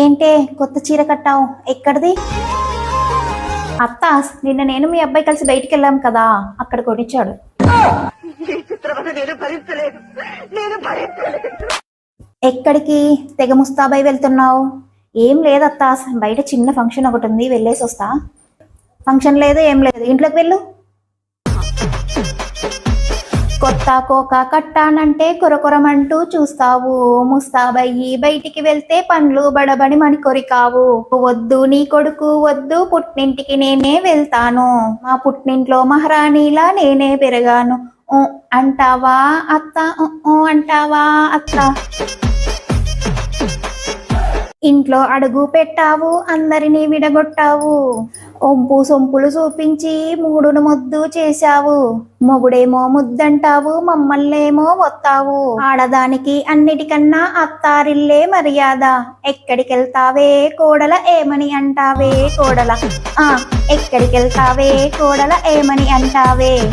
ఏంటే కొత్త చీర కట్టావు? ఎక్కడిది? అత్త నిన్న నేను మీ అబ్బాయి కలిసి బయటికి వెళ్ళాం కదా అక్కడ కొనిచ్చాడు. ఎక్కడికి? తెగ ముస్తాబాయి వెళ్తున్నావు. ఏం లేదు లేదత్త బయట చిన్న ఫంక్షన్ ఒకటి ఉంది వెళ్ళేసి వస్తా ఫంక్షన్ లేదు ఏం లేదు. ఇంట్లోకి వెళ్ళు. కొత్త కోక కట్టానంటే కొరకొరమంటూ చూస్తావు. ముస్తాబయ్యి బయటికి వెళ్తే పండ్లు బడబడి మని కొరికావు వద్దు నీ కొడుకు వద్దు పుట్టింటికి నేనే వెళ్తాను. మా పుట్టింట్లో మహారాణిలా నేనే పెరగాను. ఓ అంటావా అత్త? అంటావా అత్త? ఇంట్లో అడుగు పెట్టావు అందరినీ విడగొట్టావు. ఒంపు సొంపులు చూపించి మూడును ముద్దు చేశావు. మొగుడేమో ముద్దంటావు మమ్మల్నేమో వత్తావు. ఆడదానికి అన్నిటికన్నా అత్తారిల్లే మర్యాద. ఎక్కడికెళ్తావే కోడల ఏమని అంటావే కోడల? ఆ ఎక్కడికెళ్తావే కోడల ఏమని అంటావే?